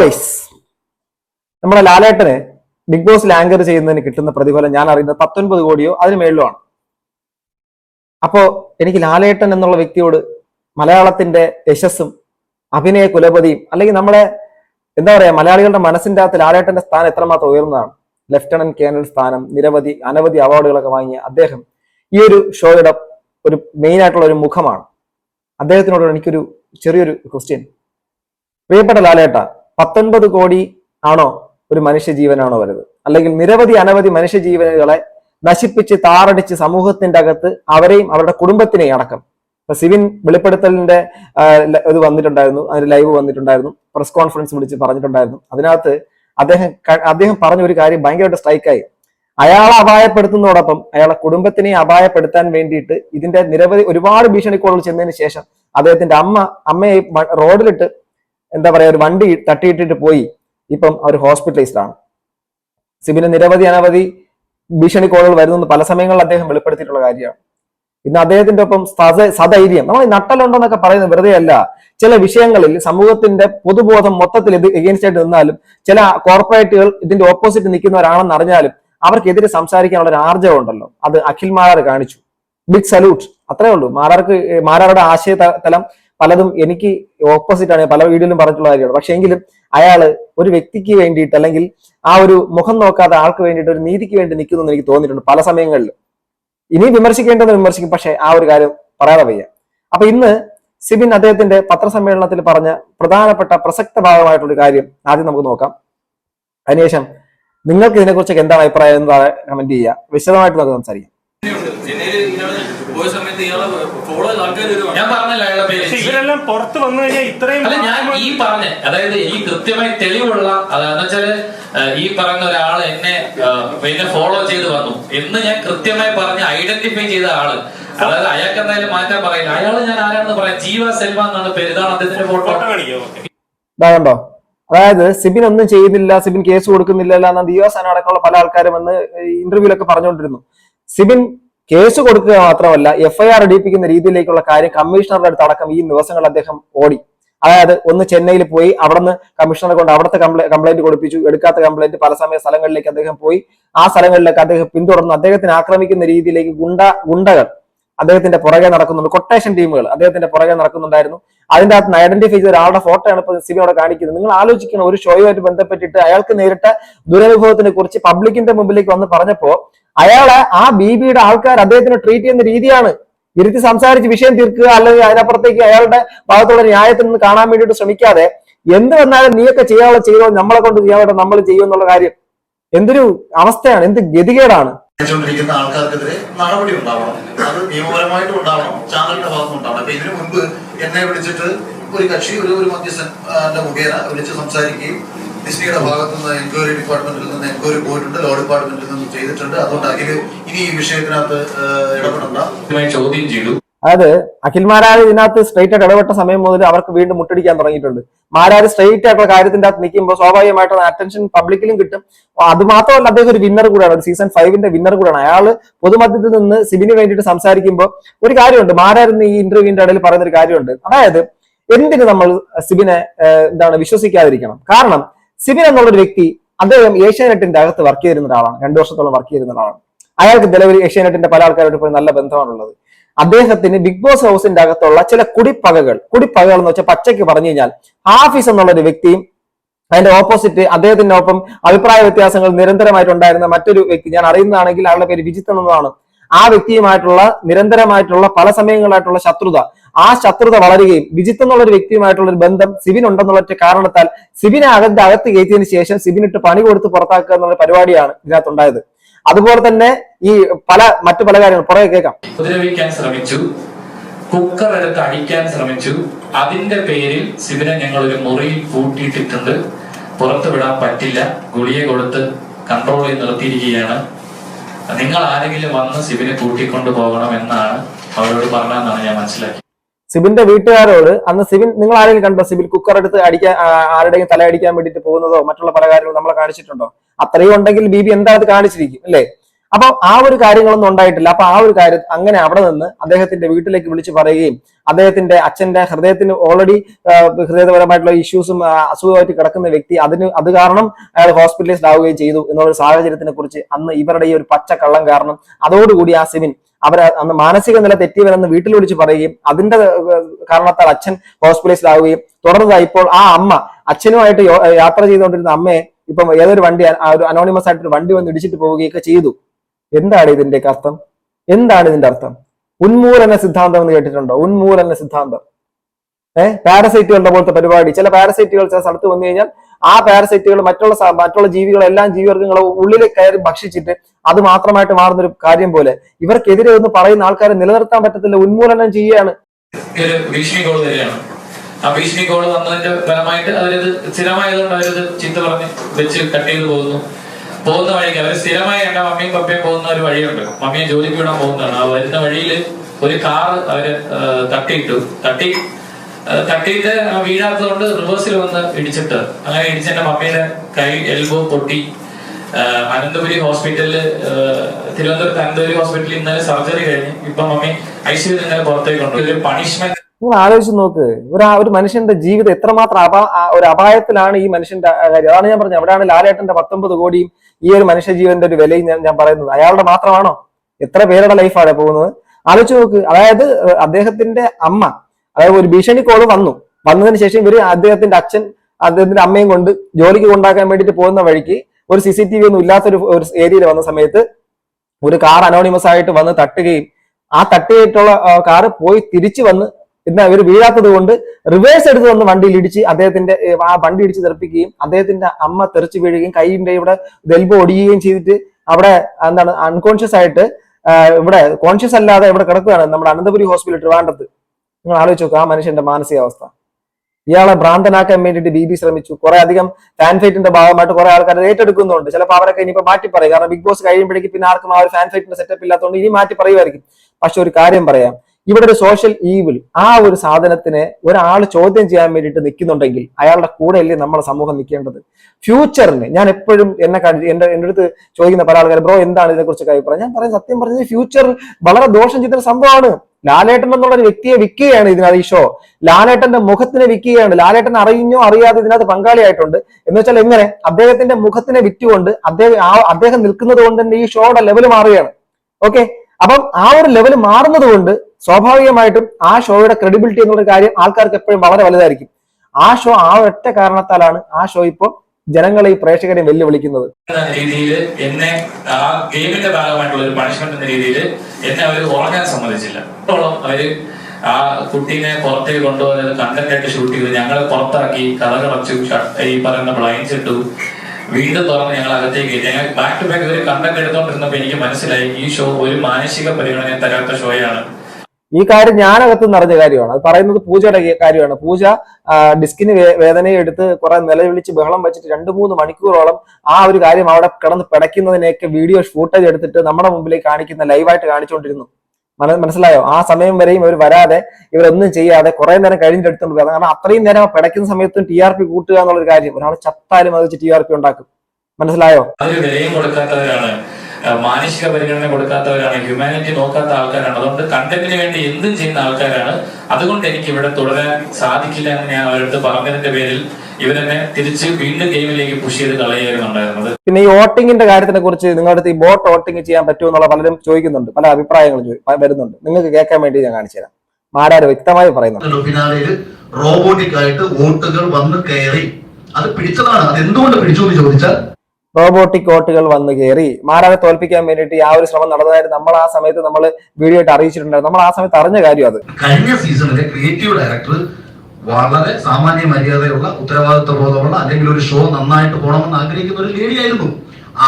Vice നമ്മുടെ ലാലേട്ടനെ big ബോസിൽ ആങ്കർ ചെയ്യുന്നതിന് കിട്ടുന്ന പ്രതിഫലം ഞാൻ അറിയുന്നത് പത്തൊൻപത് കോടിയോ അതിന് ആണ് അപ്പോ എനിക്ക് ലാലേട്ടൻ എന്നുള്ള വ്യക്തിയോട് മലയാളത്തിന്റെ യശസ്സും അഭിനയ കുലപതിയും അല്ലെങ്കിൽ നമ്മളെ എന്താ പറയാ മലയാളികളുടെ മനസ്സിന്റെ അകത്ത് ലാലേട്ടന്റെ സ്ഥാനം എത്രമാത്രം ഉയർന്നതാണ്. ലഫ്റ്റനന്റ് കേണൽ സ്ഥാനം നിരവധി അനവധി അവാർഡുകളൊക്കെ വാങ്ങിയ അദ്ദേഹം ഈ ഒരു ഷോയുടെ ഒരു മെയിൻ ആയിട്ടുള്ള ഒരു മുഖമാണ്. അദ്ദേഹത്തിനോട് എനിക്കൊരു ചെറിയൊരു ക്വസ്റ്റ്യൻ പ്രിയപ്പെട്ട ലാലേട്ട പത്തൊൻപത് കോടി ആണോ ഒരു മനുഷ്യജീവനാണോ വലുത് അല്ലെങ്കിൽ നിരവധി അനവധി മനുഷ്യജീവനുകളെ നശിപ്പിച്ച് താറടിച്ച് സമൂഹത്തിന്റെ അകത്ത് അവരെയും അവരുടെ കുടുംബത്തിനെയും അടക്കം. ഇപ്പൊ സിവിൻ വെളിപ്പെടുത്തലിന്റെ ഇത് വന്നിട്ടുണ്ടായിരുന്നു. അതിന് ലൈവ് വന്നിട്ടുണ്ടായിരുന്നു. പ്രസ് കോൺഫറൻസ് വിളിച്ച് പറഞ്ഞിട്ടുണ്ടായിരുന്നു. അതിനകത്ത് അദ്ദേഹം അദ്ദേഹം പറഞ്ഞ ഒരു കാര്യം ഭയങ്കരമായിട്ട് സ്ട്രൈക്കായി. അയാളെ അപായപ്പെടുത്തുന്നതോടൊപ്പം അയാളെ കുടുംബത്തിനെ അപായപ്പെടുത്താൻ വേണ്ടിയിട്ട് ഇതിന്റെ നിരവധി ഒരുപാട് ഭീഷണിക്കോളുകൾ ചെന്നതിന് ശേഷം അദ്ദേഹത്തിന്റെ അമ്മ അമ്മയെ റോഡിലിട്ട് എന്താ പറയാ ഒരു വണ്ടി തട്ടിയിട്ടിട്ട് പോയി ഇപ്പം അവർ ഹോസ്പിറ്റലൈസ്ഡ് ആണ്. സിബിന് നിരവധി അനവധി ഭീഷണി കോളുകൾ വരുന്നെന്ന് പല സമയങ്ങളിൽ അദ്ദേഹം വെളിപ്പെടുത്തിയിട്ടുള്ള കാര്യമാണ്. ഇന്ന് അദ്ദേഹത്തിന്റെ ഒപ്പം സധൈര്യം നമ്മൾ ഈ നട്ടലുണ്ടെന്നൊക്കെ പറയുന്നത് വെറുതെ അല്ല. ചില വിഷയങ്ങളിൽ സമൂഹത്തിന്റെ പൊതുബോധം മൊത്തത്തിൽ ഇത് എഗെയിൻസ്റ്റ് ആയിട്ട് നിന്നാലും ചില കോർപ്പറേറ്റുകൾ ഇതിന്റെ ഓപ്പോസിറ്റ് നിൽക്കുന്നവരാണെന്ന് അറിഞ്ഞാലും അവർക്കെതിരെ സംസാരിക്കാനുള്ള ഒരു ആർജവം ഉണ്ടല്ലോ. അത് അഖിൽ മാരാർ കാണിച്ചു. ബിഗ് സല്യൂട്ട് അത്രേ ഉള്ളൂ. മാരാർക്ക് മാരാറുടെ ആശയ തലം പലതും എനിക്ക് ഓപ്പോസിറ്റ് ആണ്. പല വീഡിയോയിലും പറഞ്ഞിട്ടുള്ള കാര്യമാണ്. പക്ഷെ എങ്കിലും അയാൾ ഒരു വ്യക്തിക്ക് വേണ്ടിയിട്ട് അല്ലെങ്കിൽ ആ ഒരു മുഖം നോക്കാതെ ആൾക്ക് വേണ്ടിയിട്ട് ഒരു നീതിക്ക് വേണ്ടി നിൽക്കുന്നു എന്ന് എനിക്ക് തോന്നിയിട്ടുണ്ട് പല സമയങ്ങളിൽ ഇനി വിമർശിക്കേണ്ടത് വിമർശിക്കും. പക്ഷെ ആ ഒരു കാര്യം പറയാതെ വയ്യ. അപ്പൊ ഇന്ന് സിബിൻ അദ്ദേഹത്തിന്റെ പത്രസമ്മേളനത്തിൽ പറഞ്ഞ പ്രധാനപ്പെട്ട പ്രസക്ത ഭാഗമായിട്ടുള്ള കാര്യം ആദ്യം നമുക്ക് നോക്കാം. അതിനുശേഷം നിങ്ങൾക്ക് ഇതിനെക്കുറിച്ചൊക്കെ എന്താണ് അഭിപ്രായം എന്ന് കമന്റ് ചെയ്യുക. വിശദമായിട്ട് നമുക്ക് സംസാരിക്കാം. പോയ സമയത്ത് ഇയാളെ ഫോളോ ചെയ്ത ആൾക്കാർ ഞാൻ പറഞ്ഞല്ലോ അയാളുടെ പേര്. പക്ഷെ ഇവരെല്ലാം പുറത്ത് വന്നു കഴിഞ്ഞാൽ ഇത്രയും അല്ല ഞാൻ ഈ പറഞ്ഞ അതായത് ഈ കൃത്യമായി തെളിവുള്ള അതെന്ന് വെച്ചാൽ ഈ പറയുന്ന ഒരാൾ എന്നെ എന്നെ പിന്നെ ഫോളോ ചെയ്ത് വന്നു എന്ന് ഞാൻ കൃത്യമായി പറഞ്ഞ് ഐഡന്റിഫൈ ചെയ്ത ആൾ. അതായത് അയാൾക്ക് എന്തായാലും മാറ്റാൻ പറയില്ല. അയാൾ ഞാൻ ആരാണെന്ന് പറയാം? ജീവ സെൽവ എന്നാണ് പേര്. ഇതാണ് അദ്ദേഹത്തിന്റെ ഫോട്ടോ. കാണിക്കുന്നത് കാണിക്കോ? അതായത് സിബിൻ ഒന്നും ചെയ്യുന്നില്ല സിബിൻ കേസ് കൊടുക്കുന്നില്ല എന്നാണ് ദിവസം അടക്കമുള്ള പല ആൾക്കാരും വന്ന് ഇന്റർവ്യൂലൊക്കെ പറഞ്ഞുകൊണ്ടിരുന്നു. സിബിൻ കേസ് കൊടുക്കുക മാത്രമല്ല എഫ്ഐആർ ഇടിപ്പിക്കുന്ന രീതിയിലേക്കുള്ള കാര്യം കമ്മീഷണറുടെ അടുത്ത് അടക്കം ഈ ദിവസങ്ങൾ അദ്ദേഹം ഓടി. അതായത് ഒന്ന് ചെന്നൈയിൽ പോയി അവിടുന്ന് കമ്മീഷണറെ കൊണ്ട് അവിടുത്തെ കംപ്ലൈന്റ് കൊടുപ്പിച്ചു എടുക്കാത്ത കംപ്ലൈന്റ് പല സമയ സ്ഥലങ്ങളിലേക്ക് അദ്ദേഹം പോയി. ആ സ്ഥലങ്ങളിലേക്ക് അദ്ദേഹം പിന്തുടർന്ന്. അദ്ദേഹത്തിന് ആക്രമിക്കുന്ന രീതിയിലേക്ക് ഗുണ്ട ഗുണ്ടകൾ അദ്ദേഹത്തിന്റെ പുറകെ നടക്കുന്നുണ്ട്. കൊട്ടേഷൻ ടീമുകൾ അദ്ദേഹത്തിന്റെ പുറകെ നടക്കുന്നുണ്ടായിരുന്നു. അതിന്റെ അകത്ത് ഐഡന്റിഫൈ ചെയ്ത ഒരാളുടെ ഫോട്ടോ ആണ് ഇപ്പൊ സിബി അവിടെ കാണിക്കുന്നത്. നിങ്ങൾ ആലോചിക്കണം ഒരു ഷോയുമായിട്ട് ബന്ധപ്പെട്ടിട്ട് അയാൾക്ക് നേരിട്ട ദുരനുഭവത്തിനെ കുറിച്ച് പബ്ലിക്കിന്റെ മുമ്പിലേക്ക് വന്ന് പറഞ്ഞപ്പോ അയാളെ ആ ബിബിയുടെ ആൾക്കാർ അദ്ദേഹത്തിന് ട്രീറ്റ് ചെയ്യുന്ന രീതിയാണ് ഇരുത്തി സംസാരിച്ച് വിഷയം തീർക്കുക അല്ലെങ്കിൽ അതിനപ്പുറത്തേക്ക് അയാളുടെ ഭാഗത്തുള്ള ന്യായത്തിൽ നിന്ന് കാണാൻ വേണ്ടിയിട്ട് ശ്രമിക്കാതെ എന്ത് വന്നാലും നീയൊക്കെ ചെയ്യാനുള്ള ചെയ്തോ നമ്മളെ കൊണ്ട് ചെയ്യാൻ നമ്മൾ ചെയ്യും എന്നുള്ള കാര്യം എന്തൊരു അവസ്ഥയാണ് എന്ത് ഗതികേടാണ്. ിരിക്കുന്ന ആൾക്കാർക്കെതിരെ നടപടി ഉണ്ടാവണം. അത് നിയമപരമായിട്ട് ഉണ്ടാവണം. ചാനലിന്റെ ഭാഗത്തും ഉണ്ടാവണം. അപ്പൊ ഇതിനു മുൻപ് എന്നെ വിളിച്ചിട്ട് ഒരു കക്ഷി ഒരു ഒരു മധ്യസ്ഥൻ ആ, ന്റെ മുഖേന വിളിച്ച് സംസാരിക്കുകയും ഡിസ്നിയുടെ ഭാഗത്തു നിന്ന് എൻക്വയറി ഡിപ്പാർട്ട്മെന്റിൽ നിന്ന് എൻക്വയറി പോയിട്ടുണ്ട് ലോ ഡിപ്പാർട്ട്മെന്റിൽ നിന്ന് ചെയ്തിട്ടുണ്ട്. അതുകൊണ്ട് അഖിൽ ഇനി ഈ വിഷയത്തിനകത്ത് ഇടപെടണ്ട. ചോദ്യം ചെയ്തു. അതായത് അഖിൽ മാരാർ ഇതിനകത്ത് സ്ട്രൈറ്റ് ആയിട്ട് ഇടപെട്ട സമയം മുതൽ അവർക്ക് വീണ്ടും മുട്ടടിക്കാൻ തുടങ്ങിയിട്ടുണ്ട്. മാരാർ സ്ട്രൈറ്റ് ആയിട്ടുള്ള കാര്യത്തിന്റെ അകത്ത് നിൽക്കുമ്പോൾ സ്വാഭാവികമായിട്ടുള്ള അറ്റൻഷൻ പബ്ലിക്കിലും കിട്ടും. അത് മാത്രമല്ല അദ്ദേഹം ഒരു വിന്നർ കൂടെയാണ് ഒരു സീസൺ ഫൈവിന്റെ വിന്നർ കൂടെയാണ് അയാൾ പൊതുമധ്യത്തിൽ നിന്ന് സിബിന് വേണ്ടിയിട്ട് സംസാരിക്കുമ്പോൾ ഒരു കാര്യമുണ്ട്. മാരാജ് ഈ ഇന്റർവ്യൂവിന്റെ ഇടയിൽ പറയുന്ന ഒരു കാര്യമുണ്ട്. അതായത് എന്തിന് നമ്മൾ സിബിനെ എന്താണ് വിശ്വസിക്കാതിരിക്കണം? കാരണം സിബിൻ എന്നുള്ളൊരു വ്യക്തി അദ്ദേഹം ഏഷ്യാനെറ്റിന്റെ അകത്ത് വർക്ക് ചെയ്തിരുന്ന ഒരാളാണ്. രണ്ടു വർഷത്തോളം വർക്ക് ചെയ്തിരുന്ന ഒരാളാണ്. അയാൾക്ക് നിലവിൽ ഏഷ്യാനെറ്റിന്റെ പല ആൾക്കാരോട് ഇപ്പോൾ നല്ല ബന്ധമാണുള്ളത്. അദ്ദേഹത്തിന് ബിഗ് ബോസ് ഹൗസിന്റെ അകത്തുള്ള ചില കുടിപ്പകകൾ കുടിപ്പകകൾ എന്ന് വെച്ചാൽ പച്ചയ്ക്ക് പറഞ്ഞു കഴിഞ്ഞാൽ ഹാഫിസ് എന്നുള്ള ഒരു വ്യക്തിയും അതിന്റെ ഓപ്പോസിറ്റ് അദ്ദേഹത്തിന്റെ ഒപ്പം അഭിപ്രായ വ്യത്യാസങ്ങൾ നിരന്തരമായിട്ടുണ്ടായിരുന്ന മറ്റൊരു വ്യക്തി ഞാൻ അറിയുന്നതാണെങ്കിൽ ആളുടെ പേര് വിജിത്ത് എന്നതാണ്. ആ വ്യക്തിയുമായിട്ടുള്ള നിരന്തരമായിട്ടുള്ള പല സമയങ്ങളായിട്ടുള്ള ശത്രുത ആ ശത്രുത വളരുകയും വിജിത്ത് എന്നുള്ള ഒരു വ്യക്തിയുമായിട്ടുള്ള ഒരു ബന്ധം സിബിൻ ഉണ്ടെന്നുള്ള കാരണത്താൽ സിബിനെ അകത്ത് അകത്ത് കയറ്റിയതിനു ശേഷം സിബിനിട്ട് പണി കൊടുത്ത് പുറത്താക്കുക എന്നുള്ള പരിപാടിയാണ് ഇതിനകത്തുണ്ടായത്. അതുപോലെ തന്നെ ഈ പല മറ്റു പല കാര്യങ്ങൾ. പുറകെ കേൾക്കാം. ഉപദ്രവിക്കാൻ ശ്രമിച്ചു കുക്കർ എടുത്ത് അടിക്കാൻ ശ്രമിച്ചു. അതിന്റെ പേരിൽ സിബിനെ ഞങ്ങൾ ഒരു മുറിയിൽ കൂട്ടിയിട്ടിട്ടുണ്ട് പുറത്തു വിടാൻ പറ്റില്ല. ഗുളിയെ കൊടുത്ത് കൺട്രോൾ ചെയ്ത് നിർത്തിയിരിക്കുകയാണ്. നിങ്ങൾ ആരെങ്കിലും വന്ന് സിബിനെ കൂട്ടിക്കൊണ്ടു പോകണം എന്നാണ് അവരോട് പറഞ്ഞതെന്നാണ് ഞാൻ മനസ്സിലാക്കിയത്. സിബിന്റെ വീട്ടുകാരോട് അന്ന് സിബിൻ നിങ്ങൾ ആരെങ്കിലും കണ്ടോ സിബിൻ കുക്കർ എടുത്ത് അടിക്കാൻ ആരുടെയും തല അടിക്കാൻ വേണ്ടിട്ട് പോകുന്നതോ മറ്റുള്ള പല കാര്യങ്ങളും നമ്മളെ കാണിച്ചിട്ടുണ്ടോ? അത്രയും ഉണ്ടെങ്കിൽ ബി ബി എന്താ അത് കാണിച്ചിരിക്കും അല്ലേ? അപ്പൊ ആ ഒരു കാര്യങ്ങളൊന്നും ഉണ്ടായിട്ടില്ല. അപ്പൊ ആ ഒരു കാര്യം അങ്ങനെ അവിടെ നിന്ന് അദ്ദേഹത്തിന്റെ വീട്ടിലേക്ക് വിളിച്ച് പറയുകയും അദ്ദേഹത്തിന്റെ അച്ഛന്റെ ഹൃദയത്തിന് ഓൾറെഡി ഹൃദയപരമായിട്ടുള്ള ഇഷ്യൂസും അസുഖമായിട്ട് കിടക്കുന്ന വ്യക്തി അതിന് അത് കാരണം അയാൾ ഹോസ്പിറ്റലൈസ്ഡ് ആവുകയും ചെയ്തു എന്നുള്ള സാഹചര്യത്തിനെ കുറിച്ച് അന്ന് ഇവരുടെ ഈ ഒരു പച്ചക്കള്ളം കള്ളം കാരണം. അതോടുകൂടി ആ സിവിൻ അവരെ അന്ന് മാനസിക നില തെറ്റിയവരെന്ന് വീട്ടിൽ വിളിച്ച് പറയുകയും അതിന്റെ കാരണത്താൽ അച്ഛൻ ഹോസ്പിറ്റലിലാവുകയും ആവുകയും തുടർന്ന് ഇപ്പോൾ ആ അമ്മ അച്ഛനുമായിട്ട് യാത്ര ചെയ്തുകൊണ്ടിരുന്ന അമ്മയെ ഇപ്പം ഏതൊരു വണ്ടി ഒരു അനോണിമസ് ആയിട്ടൊരു വണ്ടി വന്ന് ഇടിച്ചിട്ട് പോവുകയൊക്കെ ചെയ്തു. എന്താണ് ഇതിന്റെയൊക്കെ അർത്ഥം? എന്താണ് ഇതിന്റെ അർത്ഥം? ഉന്മൂലന സിദ്ധാന്തം എന്ന് കേട്ടിട്ടുണ്ടോ? ഉന്മൂലന സിദ്ധാന്തം. ഏഹ് പാരസൈറ്റുകളുടെ പോലത്തെ പരിപാടി. ചില പാരസൈറ്റുകൾ ചില സ്ഥലത്ത് വന്നു കഴിഞ്ഞാൽ ആ പാരസൈറ്റുകൾ മറ്റുള്ള മറ്റുള്ള ജീവികളെല്ലാം ജീവിവർഗങ്ങളെ ഉള്ളിൽ കയറി ഭക്ഷിച്ചിട്ട് അത് മാത്രമായിട്ട് മാറുന്ന ഒരു കാര്യം പോലെ. ഇവർക്കെതിരെ ഒന്ന് പറയുന്ന ആൾക്കാരെ നിലനിർത്താൻ പറ്റത്തില്ല ഉന്മൂലനം ചെയ്യുകയാണ്. ആ ഭീഷണി കോൾ വന്നതിന്റെ ഫലമായിട്ട് അവരത് സ്ഥിരമായതുകൊണ്ട് അവരത് ചിന്ത പറഞ്ഞ് വെച്ച് കട്ട് ചെയ്ത് പോകുന്നു. പോകുന്ന വഴിക്ക് അവർ സ്ഥിരമായി എന്റെ മമ്മിയും പപ്പയും പോകുന്ന ഒരു വഴിയുണ്ട്. മമ്മിയെ ജോലിക്ക് വിടാൻ പോകുന്നതാണ്. ആ വരുന്ന വഴിയിൽ ഒരു കാർ അവർ ആ, തട്ടിയിട്ടു തട്ടി ആ, തട്ടിയിട്ട് വീഴാത്തതുകൊണ്ട് റിവേഴ്സിൽ വന്ന് ഇടിച്ചിട്ട്. അങ്ങനെ ഇടിച്ച് എന്റെ മമ്മിയുടെ കൈ എൽബോ പൊട്ടി. അനന്തപുരി ഹോസ്പിറ്റലിൽ തിരുവനന്തപുരത്ത് അനന്തപുരി ഹോസ്പിറ്റലിൽ ഇന്നലെ സർജറി കഴിഞ്ഞ്. ഇപ്പൊ മമ്മി ഐസിയുവിൽ ഇന്നലെ പുറത്തേക്ക് കൊണ്ടു ഒരു പണിഷ്മെന്റ് നിങ്ങൾ ആലോചിച്ച് നോക്ക്. ഒരു ഒരു മനുഷ്യന്റെ ജീവിതം എത്രമാത്രം അപാ ഒരു അപായത്തിലാണ് ഈ മനുഷ്യന്റെ കാര്യം. അതാണ് ഞാൻ പറഞ്ഞത്. അവിടെയാണ് ലാലേട്ടന്റെ പത്തൊമ്പത് കോടിയും ഈ ഒരു മനുഷ്യ ജീവന്റെ ഒരു വിലയും ഞാൻ ഞാൻ പറയുന്നത്. അയാളുടെ മാത്രമാണോ? എത്ര പേരുടെ ലൈഫാണ് പോകുന്നത്? ആലോചിച്ച് നോക്ക്. അതായത് അദ്ദേഹത്തിന്റെ അമ്മ അതായത് ഒരു ഭീഷണി കോൾ വന്നു. വന്നതിന് ശേഷം ഇവർ അദ്ദേഹത്തിന്റെ അച്ഛൻ അദ്ദേഹത്തിന്റെ അമ്മയും കൊണ്ട് ജോലിക്ക് കൊണ്ടാക്കാൻ വേണ്ടിയിട്ട് പോകുന്ന വഴിക്ക് ഒരു സി സി ടി വി ഒന്നും ഇല്ലാത്തൊരു ഒരു ഏരിയയിൽ വന്ന സമയത്ത് ഒരു കാർ അനോണിമസ് ആയിട്ട് വന്ന് തട്ടുകയും ആ തട്ടിയിട്ടുള്ള കാറ് പോയി തിരിച്ചു വന്ന് പിന്നെ ഇവർ വീഴാത്തത് കൊണ്ട് റിവേഴ്സ് എടുത്ത് വന്ന് വണ്ടിയിൽ ഇടിച്ച് അദ്ദേഹത്തിന്റെ ആ വണ്ടി ഇടിച്ച് തെറിപ്പിക്കുകയും അദ്ദേഹത്തിന്റെ അമ്മ തെറിച്ച് വീഴുകയും കൈയിന്റെ ഇവിടെ ദൽബ് ഒടിയുകയും ചെയ്തിട്ട് അവിടെ എന്താണ് അൺകോൺഷ്യസ് ആയിട്ട് ഇവിടെ കോൺഷ്യസ് അല്ലാതെ ഇവിടെ കിടക്കുകയാണ് നമ്മുടെ അനന്തപുരി ഹോസ്പിറ്റൽ ട്രിവാൻഡ്രത്ത്. നിങ്ങൾ ആലോചിച്ച് നോക്കുക ആ മനുഷ്യന്റെ മാനസികാവസ്ഥ. ഇയാളെ ഭ്രാന്തനാക്കാൻ വേണ്ടിയിട്ട് ബി ബി ശ്രമിച്ചു. കുറെ അധികം ഫാൻ ഫൈറ്റിന്റെ ഭാഗമായിട്ട് കുറെ ആൾക്കാർ ഏറ്റെടുക്കുന്നുണ്ട്. ചിലപ്പോൾ അവരൊക്കെ ഇനിയിപ്പോ മാറ്റി പറയും. കാരണം ബിഗ് ബോസ് കഴിയുമ്പോഴേക്കും പിന്നെ ആർക്കും ആ ഒരു ഫാൻ ഫൈറ്റിന്റെ സെറ്റപ്പ് ഇല്ലാത്തതുകൊണ്ട് ഇനി മാറ്റി പറയുമായിരിക്കും. പക്ഷെ ഒരു കാര്യം പറയാം. ഇവിടെ ഒരു സോഷ്യൽ ഈവിൽ ആ ഒരു സാധനത്തിനെ ഒരാൾ ചോദ്യം ചെയ്യാൻ വേണ്ടിയിട്ട് നിൽക്കുന്നുണ്ടെങ്കിൽ അയാളുടെ കൂടെ അല്ലേ നമ്മുടെ സമൂഹം നിൽക്കേണ്ടത്. ഫ്യൂച്ചറിന് ഞാൻ എപ്പോഴും എന്നെ എന്റെ എന്റെ അടുത്ത് ചോദിക്കുന്ന പല ആൾക്കാർ ബ്രോ എന്താണ് ഇതിനെക്കുറിച്ച് അഭിപ്രായം? ഞാൻ പറയും സത്യം പറഞ്ഞത് ഫ്യൂച്ചർ വളരെ ദോഷം ചെയ്യുന്ന സംഭവമാണ്. ലാലേട്ടൻ എന്നുള്ള ഒരു വ്യക്തിയെ വിൽക്കുകയാണ് ഇതിനകത്ത് ഈ ഷോ ലാലേട്ടന്റെ മുഖത്തിനെ വിൽക്കുകയാണ്. ലാലേട്ടൻ അറിയുന്നോ അറിയാതെ ഇതിനകത്ത് പങ്കാളിയായിട്ടുണ്ട്. എന്ന് വെച്ചാൽ എങ്ങനെ? അദ്ദേഹത്തിന്റെ മുഖത്തിനെ വിറ്റുകൊണ്ട് അദ്ദേഹം ആ അദ്ദേഹം നിൽക്കുന്നത് കൊണ്ട് തന്നെ ഈ ഷോയുടെ ലെവൽ മാറുകയാണ്. ഓക്കെ അപ്പം ആ ഒരു ലെവൽ മാറുന്നത് കൊണ്ട് സ്വാഭാവികമായിട്ടും ആ ഷോയുടെ ക്രെഡിബിലിറ്റി എന്നുള്ള കാര്യം ആൾക്കാർക്ക് എപ്പോഴും വളരെ വലുതായിരിക്കും. ആ ഷോ ആ ഒറ്റ കാരണത്താലാണ് ആ ഷോ ഇപ്പോൾ ജനങ്ങളെ ഈ പ്രേക്ഷകരെ വെല്ലുവിളിക്കുന്നത്. രീതിയിൽ എന്നെ ആ ഗെയിമിന്റെ ഭാഗമായിട്ടുള്ള ഒരു പണിഷ്മെന്റ് എന്ന രീതിയിൽ എന്നെ അവർ ഉറങ്ങാൻ സമ്മതിച്ചില്ല. അപ്പോഴും അവർ ആ കുട്ടീനെ പുറത്തേക്ക് കൊണ്ടുപോയത് കണ്ടന്റ് ആയിട്ട് ഷൂട്ട് ചെയ്തു. ഞങ്ങളെ പുറത്താക്കി കഥ കടച്ചു ഈ പറയുന്ന ബ്ലൈൻസ് ഇട്ടു. വീണ്ടും തുറന്ന് ഞങ്ങൾ അകത്തേക്ക് ഞങ്ങൾ ബാക്ക് ടു ബാക്ക് ഒരു കണ്ടന്റ് എടുത്തോണ്ടിരുന്നപ്പോ എനിക്ക് മനസ്സിലായി ഈ ഷോ ഒരു മാനസിക പരിഗണന തരാത്ത ഷോയാണ് ഈ കാര്യം ഞാനകത്ത് നിറഞ്ഞ കാര്യമാണ്. അത് പറയുന്നത് പൂജയുടെ കാര്യമാണ്. പൂജ ഡിസ്കിന് വേദനയെടുത്ത് കുറെ നിലവിളിച്ച് ബഹളം വെച്ചിട്ട് രണ്ട് മൂന്ന് മണിക്കൂറോളം ആ ഒരു കാര്യം അവിടെ കിടന്ന് പിടയ്ക്കുന്നതിനെയൊക്കെ വീഡിയോ ഫൂട്ടേജ് എടുത്തിട്ട് നമ്മുടെ മുമ്പിലേക്ക് കാണിക്കുന്ന ലൈവായിട്ട് കാണിച്ചുകൊണ്ടിരുന്നു മന- മനസ്സിലായോ? ആ സമയം വരെയും ഇവർ വരാതെ ഇവരൊന്നും ചെയ്യാതെ കുറെ നേരം കഴിഞ്ഞിട്ട് പോയി. കാരണം അത്രയും നേരം പിടയ്ക്കുന്ന സമയത്തും ടി ആർ പി കൂട്ടുക എന്നുള്ളൊരു കാര്യം. ഒരാൾ ചത്താലും അത് വെച്ച് ടി ആർ പി ഉണ്ടാക്കും. മനസ്സിലായോ? കൊടുക്കാത്തവരാണ്. മാനുഷിക പരിഗണന കൊടുക്കാത്തവരാണ് ഹ്യൂമാനിറ്റി നോക്കാത്ത ആൾക്കാരാണ്. അതുകൊണ്ട് കണ്ടന്റിന് വേണ്ടി എന്തും ചെയ്യുന്ന ആൾക്കാരാണ്. അതുകൊണ്ട് എനിക്ക് ഇവിടെ തുടരാൻ സാധിക്കില്ല എന്ന് ഞാൻ അവരടുത്ത് പറഞ്ഞതിന്റെ പേരിൽ ഇവരെന്നെ തിരിച്ച് വീണ്ടും ഗെയിമിലേക്ക് പുഷ് ചെയ്ത് കളയായിരുന്നുണ്ടായിരുന്നത് പിന്നെ ഈ വോട്ടിങ്ങിന്റെ കാര്യത്തിനെ കുറിച്ച് നിങ്ങളുടെ അടുത്ത് ഈ ബോട്ട് വോട്ടിംഗ് ചെയ്യാൻ പറ്റുമോ എന്നുള്ള പലരും ചോദിക്കുന്നുണ്ട്. പല അഭിപ്രായങ്ങളും വരുന്നുണ്ട്. നിങ്ങൾക്ക് കേൾക്കാൻ വേണ്ടി ഞാൻ കാണിച്ചു തരാം. മാരാര് വ്യക്തമായി പറയുന്നുണ്ട് റോബോട്ടിക് ആയിട്ട് വോട്ടുകൾ വന്ന് കയറി. അത് പിടിച്ചതാണ്. അത് എന്തുകൊണ്ട് പിടിച്ചു എന്ന് ചോദിച്ചാൽ റോബോട്ടിക് കോട്ടുകൾ വന്നു കയറി മാരാരെ തോൽപ്പിക്കാൻ വേണ്ടിയിട്ട് ആ ഒരു ശ്രമം നടന്നതായിട്ട് നമ്മൾ ആ സമയത്ത് നമ്മൾ വീഡിയോ ആയിട്ട് അറിയിച്ചിട്ടുണ്ടായിരുന്നു. നമ്മൾ ആ സമയത്ത് അറിഞ്ഞ കാര്യം അത്. കഴിഞ്ഞ സീസണിലെ ക്രിയേറ്റീവ് ഡയറക്ടർ വളരെ സാമാന്യ മര്യാദയുള്ള ഉത്തരവാദിത്വ ബോധമുള്ള അല്ലെങ്കിൽ ഒരു ഷോ നന്നായിട്ട് പോകണമെന്ന് ആഗ്രഹിക്കുന്ന ഒരു ലേഡി ആയിരുന്നു.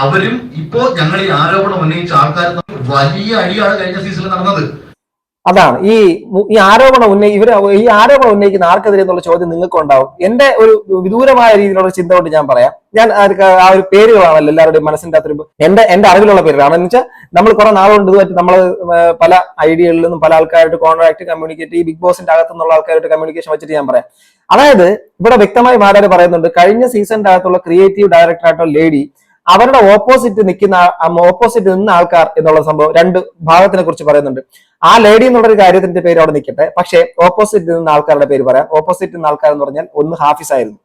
അവരും ഇപ്പോ ഞങ്ങൾ ഈ ആരോപണം ഉന്നയിച്ച ആൾക്കാർ വലിയ അടിയാണ് കഴിഞ്ഞ സീസണിൽ നടന്നത്. അതാണ്. ഈ ഈ ആരോപണം ഉന്നയി ഇവർ ഈ ആരോപണം ഉന്നയിക്കുന്ന ആർക്കെതിരെ എന്നുള്ള ചോദ്യം നിങ്ങൾക്ക് ഉണ്ടാവും എന്റെ ഒരു വിദൂരമായ രീതിയിലുള്ള ചിന്ത കൊണ്ട് ഞാൻ പറയാം. ഞാൻ ആ ഒരു പേരുകളാണല്ലോ എല്ലാവരുടെയും മനസ്സിന്റെ അത്ര എന്റെ എന്റെ അറിവിലുള്ള പേരുകളാണ് എന്ന് വെച്ചാൽ നമ്മൾ കുറെ നാളുകൊണ്ട് ഇതുമായിട്ട് നമ്മൾ പല ഐഡിയകളിൽ നിന്നും പല ആൾക്കാരായിട്ട് കോൺട്രാക്ട് കമ്മ്യൂണിക്കേറ്റ് ഈ ബിഗ് ബോസിന്റെ അകത്തുനിന്നുള്ള ആൾക്കാരായിട്ട് കമ്മ്യൂണിക്കേഷൻ വെച്ചിട്ട് ഞാൻ പറയാം. അതായത് ഇവിടെ വ്യക്തമായി മാരാര് പറയുന്നുണ്ട് കഴിഞ്ഞ സീസണിന്റെ അകത്തുള്ള ക്രിയേറ്റീവ് ഡയറക്ടറായിട്ടുള്ള ലേഡി അവരുടെ ഓപ്പോസിറ്റ് നിൽക്കുന്ന ഓപ്പോസിറ്റ് നിന്ന ആൾക്കാർ എന്നുള്ള സംഭവം രണ്ട് ഭാഗത്തിനെ കുറിച്ച് പറയുന്നുണ്ട്. ആ ലേഡി എന്നുള്ളൊരു കാര്യത്തിന്റെ പേര് അവിടെ നിൽക്കട്ടെ പക്ഷേ ഓപ്പോസിറ്റ് നിന്ന ആൾക്കാരുടെ പേര് പറയാം. ഓപ്പോസിറ്റ് നിന്ന ആൾക്കാർ എന്ന് പറഞ്ഞാൽ ഒന്ന് ഹാഫിസ് ആയിരുന്നു.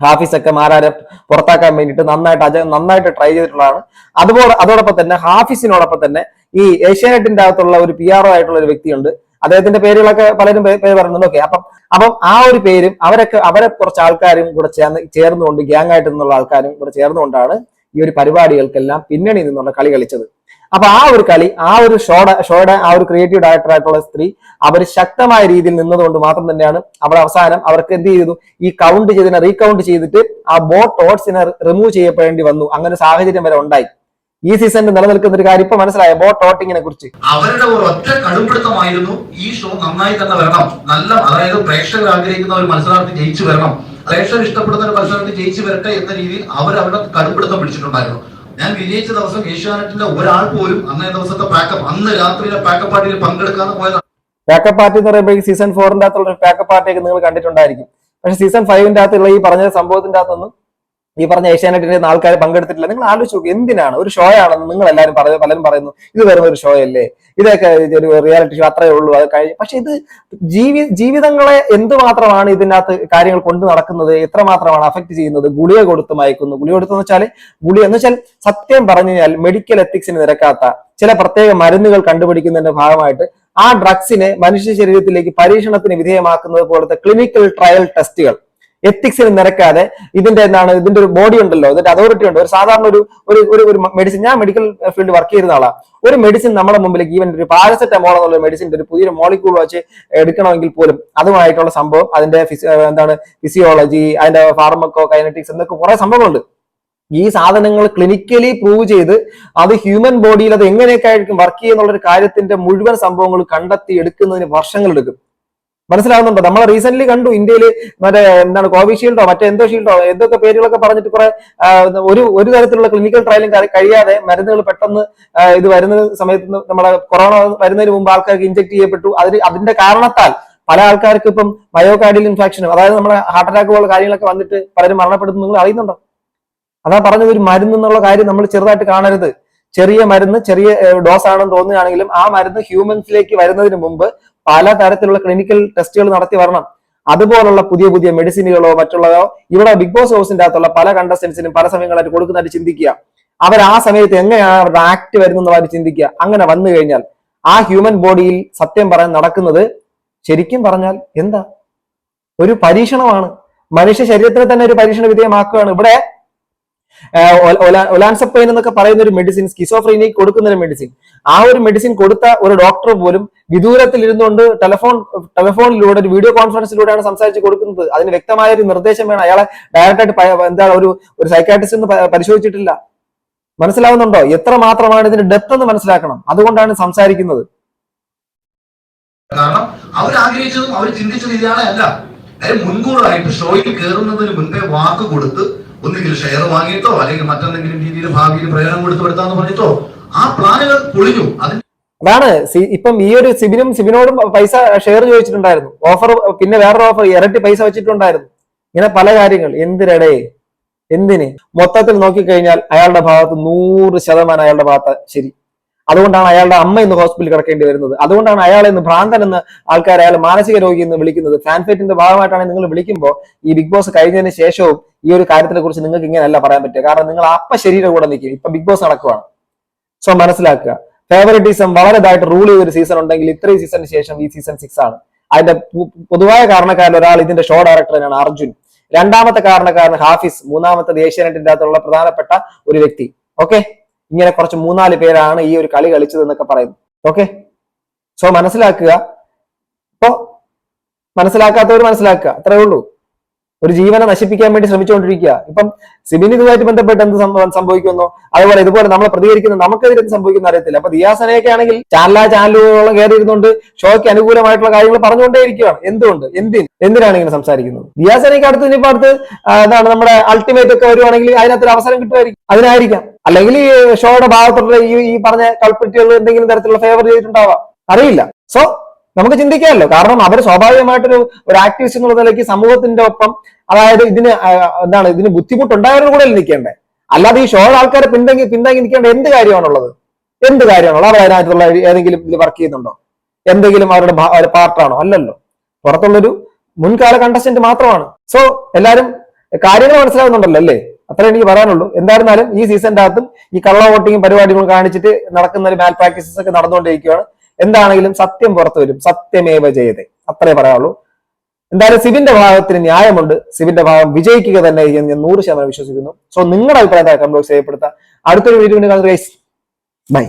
ഹാഫിസ് ഒക്കെ മാരാരെ പുറത്താക്കാൻ വേണ്ടിയിട്ട് നന്നായിട്ട് അജ നന്നായിട്ട് ട്രൈ ചെയ്തിട്ടുള്ളതാണ്. അതുപോലെ അതോടൊപ്പം തന്നെ ഹാഫിസിനോടൊപ്പം തന്നെ ഈ ഏഷ്യാനെറ്റിന്റെ അകത്തുള്ള ഒരു പി ആർ ആയിട്ടുള്ള ഒരു വ്യക്തിയുണ്ട്. അദ്ദേഹത്തിന്റെ പേരുകളൊക്കെ പലരും പേര് പറയുന്നുണ്ട്. ഓക്കെ അപ്പം അപ്പം ആ ഒരു പേരും അവരൊക്കെ അവരെ കുറച്ച് ആൾക്കാരും കൂടെ ചേർന്ന് ചേർന്നുകൊണ്ട് ഗ്യാങ് ആയിട്ട് നിന്നുള്ള ആൾക്കാരും കൂടെ ചേർന്നുകൊണ്ടാണ് ഈ ഒരു പരിപാടികൾക്കെല്ലാം പിന്നണി നിന്നുള്ള കളി കളിച്ചത്. അപ്പൊ ആ ഒരു കളി ആ ഒരു ഷോയുടെ ഷോയുടെ ആ ഒരു ക്രിയേറ്റീവ് ഡയറക്ടർ ആയിട്ടുള്ള സ്ത്രീ അവർ ശക്തമായ രീതിയിൽ നിന്നതുകൊണ്ട് മാത്രം തന്നെയാണ് അവർ അവസാനം അവർക്ക് എന്ത് ചെയ്തു? ഈ കൗണ്ട് ചെയ്തതിനെ റീകൗണ്ട് ചെയ്തിട്ട് ആ ബോട്ട് ഓട്സിനെ റിമൂവ് ചെയ്യപ്പെടേണ്ടി വന്നു. അങ്ങനെ സാഹചര്യം വരെ ഉണ്ടായി. ഈ സീസണിൽ നിലനിൽക്കുന്ന ഒരു കാര്യം ഇപ്പൊ മനസ്സിലായ? ബോട്ട് ഓട്ടിങ്ങിനെ കുറിച്ച്. അവരുടെ ഒരു ഒറ്റ കടുംപിടുത്തമായിരുന്നു ഈ ഷോ നന്നായി തന്നെ വരണം. നല്ല അതായത് പ്രേക്ഷകർ ആഗ്രഹിക്കുന്ന ഒരു മത്സരാർത്ഥി ജയിച്ചു വരണം. പ്രേക്ഷകർ ഇഷ്ടപ്പെടുന്ന ഒരു മത്സരാർത്ഥി ജയിച്ചു വരട്ടെ എന്ന രീതിയിൽ അവർ അവരുടെ കടുംപിടുത്തം പിടിച്ചിട്ടുണ്ടായിരുന്നു. ഞാൻ വിജയിച്ച ദിവസം ഏഷ്യാനെറ്റിന്റെ ഒരാൾ പോലും അന്നേ ദിവസത്തെ പാക്കപ്പ് അന്ന് രാത്രിയിലെ പാക്കപ്പ് പാർട്ടിയിൽ പങ്കെടുക്കാതെ പോയതാണ്. പാക്കപ്പ് പാർട്ടി എന്ന് പറയുമ്പോൾ സീസൺ ഫോറിന്റെ അകത്തുള്ള ഒരു പാക്കപ്പ് പാർട്ടിയൊക്കെ നിങ്ങൾ കണ്ടിട്ടുണ്ടായിരിക്കും. പക്ഷെ സീസൺ ഫൈവിന്റെ അകത്തുള്ള ഈ പറഞ്ഞ സംഭവത്തിന്റെ അകത്തൊന്നും ഈ പറഞ്ഞ ഏഷ്യാനെറ്റിന്റെ ആൾക്കാർ പങ്കെടുത്തിട്ടില്ല. നിങ്ങൾ ആലോചിച്ച് നോക്കുക എന്തിനാണ്? ഒരു ഷോ ആണെന്ന് നിങ്ങൾ എല്ലാവരും പറയുന്നത് പലരും പറയുന്നു ഇത് വെറും ഒരു ഷോ അല്ലേ? ഇതൊക്കെ ഒരു റിയാലിറ്റി ഷോ അത്രേ ഉള്ളൂ അത് കഴിഞ്ഞ്. പക്ഷെ ഇത് ജീവി ജീവിതങ്ങളെ എന്തുമാത്രമാണ് ഇതിനകത്ത് കാര്യങ്ങൾ കൊണ്ടു നടക്കുന്നത് എത്രമാത്രമാണ് അഫക്ട് ചെയ്യുന്നത്? ഗുളിക കൊടുത്ത് മയക്കുന്നു. ഗുളിക കൊടുത്തെന്ന് വെച്ചാൽ ഗുളിക എന്ന് വെച്ചാൽ സത്യം പറഞ്ഞു കഴിഞ്ഞാൽ മെഡിക്കൽ എത്തിക്സിന് നിരക്കാത്ത ചില പ്രത്യേക മരുന്നുകൾ കണ്ടുപിടിക്കുന്നതിന്റെ ഭാഗമായിട്ട് ആ ഡ്രഗ്സിനെ മനുഷ്യ ശരീരത്തിലേക്ക് പരീക്ഷണത്തിന് വിധേയമാക്കുന്നത് പോലത്തെ ക്ലിനിക്കൽ ട്രയൽ ടെസ്റ്റുകൾ എത്തിക്സിന് നിരക്കാതെ ഇതിന്റെ എന്താണ് ഇതിന്റെ ഒരു ബോഡി ഉണ്ടല്ലോ ഇതിന്റെ അതോറിറ്റി ഉണ്ട്? ഒരു സാധാരണ ഒരു ഒരു ഒരു ഒരു മെഡിസിൻ ഞാൻ മെഡിക്കൽ ഫീൽഡ് വർക്ക് ചെയ്യുന്ന ആളാണ് ഒരു മെഡിസിൻ നമ്മുടെ മുമ്പിലേക്ക് ഈവൻ ഒരു പാരസെറ്റമോൾ എന്നുള്ള മെഡിസിന്റെ ഒരു പുതിയ മോളിക്യൂൾ വെച്ച് എടുക്കണമെങ്കിൽ പോലും അതുമായിട്ടുള്ള സംഭവം അതിന്റെ എന്താണ് ഫിസിയോളജി അതിന്റെ ഫാർമക്കോ കൈനറ്റിക്സ് എന്നൊക്കെ കുറെ സംഭവങ്ങളുണ്ട്. ഈ സാധനങ്ങൾ ക്ലിനിക്കലി പ്രൂവ് ചെയ്ത് അത് ഹ്യൂമൻ ബോഡിയിൽ അത് എങ്ങനെയൊക്കെ ആയിരിക്കും വർക്ക് ചെയ്യുന്നുള്ള ഒരു കാര്യത്തിന്റെ മുഴുവൻ സംഭവങ്ങൾ കണ്ടെത്തി എടുക്കുന്നതിന് വർഷങ്ങൾ എടുക്കും. മനസ്സിലാവുന്നുണ്ടോ? നമ്മൾ റീസെന്റ് കണ്ടു ഇന്ത്യയിൽ മറ്റേ എന്താണ് കോവിഷീൽഡോ മറ്റേ എന്തോ ഷീൽഡോ എന്തൊക്കെ പേരുകളൊക്കെ പറഞ്ഞിട്ട് കുറെ ഒരു ഒരു തരത്തിലുള്ള ക്ലിനിക്കൽ ട്രയലും കഴിയാതെ മരുന്നുകൾ പെട്ടെന്ന് ഇത് വരുന്ന സമയത്ത് നമ്മളെ കൊറോണ വരുന്നതിന് മുമ്പ് ആൾക്കാർക്ക് ഇഞ്ചെക്ട് ചെയ്യപ്പെട്ടു. അതിന് അതിന്റെ കാരണത്താൽ പല ആൾക്കാർക്ക് ഇപ്പം മയോകാർഡിയൽ ഇൻഫെക്ഷനും അതായത് നമ്മുടെ ഹാർട്ട് അറ്റാക്ക് പോലുള്ള കാര്യങ്ങളൊക്കെ വന്നിട്ട് പലരും മരണപ്പെടുന്നു. നിങ്ങൾ അറിയുന്നുണ്ടോ? അതാ പറഞ്ഞത് ഒരു മരുന്ന് എന്നുള്ള കാര്യം നമ്മൾ ചെറുതായിട്ട് കാണരുത്. ചെറിയ മരുന്ന് ചെറിയ ഡോസ് ആണെന്ന് തോന്നുകയാണെങ്കിലും ആ മരുന്ന് ഹ്യൂമൻസിലേക്ക് വരുന്നതിന് മുമ്പ് പല തരത്തിലുള്ള ക്ലിനിക്കൽ ടെസ്റ്റുകൾ നടത്തി വരണം. അതുപോലുള്ള പുതിയ പുതിയ മെഡിസിനുകളോ മറ്റുള്ളതോ ഇവിടെ ബിഗ് ബോസ് ഹൗസിന്റെ അകത്തുള്ള പല കണ്ടസ്റ്റൻസിനും പല സമയങ്ങളായിട്ട് കൊടുക്കുന്നതായിട്ട് ചിന്തിക്കുക. അവർ ആ സമയത്ത് എങ്ങനെയാണ് അവരുടെ ആക്ട് വരുന്നതായി ചിന്തിക്കുക. അങ്ങനെ വന്നു കഴിഞ്ഞാൽ ആ ഹ്യൂമൻ ബോഡിയിൽ സത്യം പറയാൻ നടക്കുന്നത് ശരിക്കും പറഞ്ഞാൽ എന്താ? ഒരു പരീക്ഷണമാണ്. മനുഷ്യ ശരീരത്തിനെ തന്നെ ഒരു പരീക്ഷണ വിധേയമാക്കുകയാണ്. ഇവിടെ ഒലാൻസപ്പൈൻ എന്നൊക്കെ പറയുന്ന ഒരു മെഡിസിൻ സ്കിസോഫ്രീനിക്ക് കൊടുക്കുന്ന ഒരു മെഡിസിൻ ആ ഒരു മെഡിസിൻ കൊടുത്ത ഒരു ഡോക്ടർ പോലും വിദൂരത്തിൽ ഇരുന്നുകൊണ്ട് ടെലിഫോൺ ടെലിഫോണിലൂടെ ഒരു വീഡിയോ കോൺഫറൻസിലൂടെയാണ് സംസാരിച്ച് കൊടുക്കുന്നത്. അതിന് വ്യക്തമായ ഒരു നിർദ്ദേശം വേണം. അയാളെ ഡയറക്റ്റായിട്ട് എന്താ ഒരു ഒരു സൈക്കാട്രിസ്റ്റ് പരിശോധിച്ചിട്ടില്ല. മനസ്സിലാവുന്നുണ്ടോ? എത്ര മാത്രമാണ് ഇതിന്റെ ഡെപ്ത് എന്ന് മനസ്സിലാക്കണം. അതുകൊണ്ടാണ് സംസാരിക്കുന്നത്. കാരണം അവർ ആഗ്രഹിച്ചതും അവർ ചിന്തിച്ചത് ഇതാണ് അല്ല. മുൻകൂറായിട്ട് ഷോയിൽ കയറുന്നതിന് മുൻപേ വാക്ക് കൊടുത്ത് ഒന്നുകിൽ ഷെയർ വാങ്ങിയിട്ടോ അല്ലെങ്കിൽ മറ്റെന്തെങ്കിലും രീതിയിൽ ഭാവിയിൽ പ്രയോജനം കൊടുത്തു വരുത്താന്ന് പറഞ്ഞിട്ടോ ആ പ്ലാനുകൾ പൊളിഞ്ഞു. അതിന് അതാണ് ഇപ്പം ഈ ഒരു സിബിനും സിബിനോടും പൈസ ഷെയർ ചോദിച്ചിട്ടുണ്ടായിരുന്നു. ഓഫർ പിന്നെ വേറൊരു ഓഫർ ഇരട്ടി പൈസ വെച്ചിട്ടുണ്ടായിരുന്നു. ഇങ്ങനെ പല കാര്യങ്ങൾ. എന്തിനടേ? എന്തിന്? മൊത്തത്തിൽ നോക്കിക്കഴിഞ്ഞാൽ അയാളുടെ ഭാഗത്ത് നൂറ് ശതമാനം അയാളുടെ ഭാഗത്ത് ശരി. അതുകൊണ്ടാണ് അയാളുടെ അമ്മ ഇന്ന് ഹോസ്പിറ്റലിൽ കിടക്കേണ്ടി വരുന്നത്. അതുകൊണ്ടാണ് അയാളെ ഇന്ന് ഭ്രാന്തൻ എന്ന് ആൾക്കാർ അയാൾ മാനസിക രോഗി എന്ന് വിളിക്കുന്നത്. ഫാൻഫേറ്റിന്റെ ഭാഗമായിട്ടാണ് നിങ്ങൾ വിളിക്കുമ്പോൾ ഈ ബിഗ് ബോസ് കഴിഞ്ഞതിന് ശേഷവും ഈ ഒരു കാര്യത്തിനെ കുറിച്ച് നിങ്ങൾക്ക് ഇങ്ങനെയല്ല പറയാൻ പറ്റുക. കാരണം നിങ്ങൾ അപ്പ ശരീരം കൂടെ നിൽക്കും. ഇപ്പൊ ബിഗ് ബോസ് നടക്കുവാണ്. സോ മനസ്സിലാക്കുക. ഫേവറിറ്റിസം വളരെ ഇതായിട്ട് റൂൾ ചെയ്തൊരു സീസൺ ഉണ്ടെങ്കിൽ ഇത്രയും സീസണിന് ശേഷം ഈ സീസൺ സിക്സ് ആണ്. അതിന്റെ പൊതുവായ കാരണക്കാരിൽ ഒരാൾ ഇതിന്റെ ഷോ ഡയറക്ടർ തന്നെയാണ് അർജുൻ. രണ്ടാമത്തെ കാരണക്കാരൻ ഹാഫിസ് മൂന്നാമത്തെ ഏഷ്യാനെറ്റിന്റെ അകത്തുള്ള പ്രധാനപ്പെട്ട ഒരു വ്യക്തി. ഓക്കെ ഇങ്ങനെ കുറച്ച് മൂന്നാൽ പേരാണ് ഈ ഒരു കളി കളിച്ചത് എന്നൊക്കെ പറയുന്നു. ഓക്കെ സോ മനസ്സിലാക്കുക. ഇപ്പോ മനസ്സിലാക്കാത്തവർ മനസ്സിലാക്കുക. അത്രേ ഉള്ളൂ. ഒരു ജീവനെ നശിപ്പിക്കാൻ വേണ്ടി ശ്രമിച്ചുകൊണ്ടിരിക്കുക. ഇപ്പം സിബിൻ ഇതുമായിട്ട് ബന്ധപ്പെട്ട് എന്ത് സംഭവം സംഭവിക്കുന്നു? അതുപോലെ ഇതുപോലെ നമ്മൾ പ്രതികരിക്കുന്ന നമുക്കെതിരെ എന്ത് സംഭവിക്കുന്ന അറിയത്തില്ല. അപ്പൊ ദിയാസനയൊക്കെ ആണെങ്കിൽ ചാനലാ ചാനലുകളോളം കയറി ഇരുന്നുകൊണ്ട് ഷോയ്ക്ക് അനുകൂലമായിട്ടുള്ള കാര്യങ്ങൾ പറഞ്ഞുകൊണ്ടേയിരിക്കുകയാണ് എന്തുകൊണ്ട്? എന്തിന്? എന്തിനാണ് ഇങ്ങനെ സംസാരിക്കുന്നത്? ദിയാസനയ്ക്ക് അടുത്ത് ഇനിയിപ്പോ അടുത്ത് എന്താണ് നമ്മുടെ അൾട്ടിമേറ്റ് ഒക്കെ വരുവാണെങ്കിൽ അതിനകത്തൊരു അവസരം കിട്ടുമായിരിക്കും. അതിനായിരിക്കാം. അല്ലെങ്കിൽ ഈ ഷോയുടെ ഭാഗത്തുള്ള ഈ ഈ പറഞ്ഞ കൾപ്പിറ്റുകൾ എന്തെങ്കിലും തരത്തിലുള്ള ഫേവർ ചെയ്തിട്ടുണ്ടാവാം. അറിയില്ല. സോ നമുക്ക് ചിന്തിക്കാമല്ലോ. കാരണം അവർ സ്വാഭാവികമായിട്ടൊരു ഒരു ആക്ടിവിസ്റ്റ് എന്നുള്ള നിലയ്ക്ക് സമൂഹത്തിന്റെ ഒപ്പം അതായത് ഇതിന് എന്താണ് ഇതിന് ബുദ്ധിമുട്ടുണ്ടായവരുടെ കൂടെ നിൽക്കേണ്ടേ? അല്ലാതെ ഈ ഷോ ആൾക്കാരെ പിന്തങ്ങി പിന്തങ്ങി നിൽക്കേണ്ട എന്ത് കാര്യമാണുള്ളത്? എന്ത് കാര്യമാണുള്ളത്? അവർ അതിനകത്തുള്ള ഏതെങ്കിലും ഇതിൽ വർക്ക് ചെയ്യുന്നുണ്ടോ? എന്തെങ്കിലും അവരുടെ പാർട്ടാണോ അല്ലല്ലോ. പുറത്തുള്ളൊരു മുൻകാല കണ്ടസ്റ്റന്റ് മാത്രമാണ്. സോ എല്ലാവരും കാര്യങ്ങൾ മനസ്സിലാവുന്നുണ്ടല്ലോ അല്ലേ? അത്രേ എനിക്ക് പറയാനുള്ളൂ. എന്തായിരുന്നാലും ഈ സീസണിന്റെ അകത്തും ഈ കള്ള വോട്ടിങ്ങും പരിപാടികളും കാണിച്ചിട്ട് നടക്കുന്ന ഒരു മാൽ പ്രാക്ടീസസ് ഒക്കെ നടന്നുകൊണ്ടിരിക്കുകയാണ്. എന്താണെങ്കിലും സത്യം പുറത്തു വരും. സത്യമേവ ചെയ്തേ അത്രേ പറയാനുള്ളൂ. എന്തായാലും സിബിന്റെ ഭാഗത്തിന് ന്യായമുണ്ട്. സിബിന്റെ ഭാഗം വിജയിക്കുക തന്നെ എന്ന് ഞാൻ നൂറ് ശതമാനം വിശ്വസിക്കുന്നു. സോ നിങ്ങളുടെ അഭിപ്രായം കമന്റ് ബോക്സ് ചെയ്യപ്പെടുത്താം അടുത്തൊരു വീഡിയോ കാണുന്ന ബൈ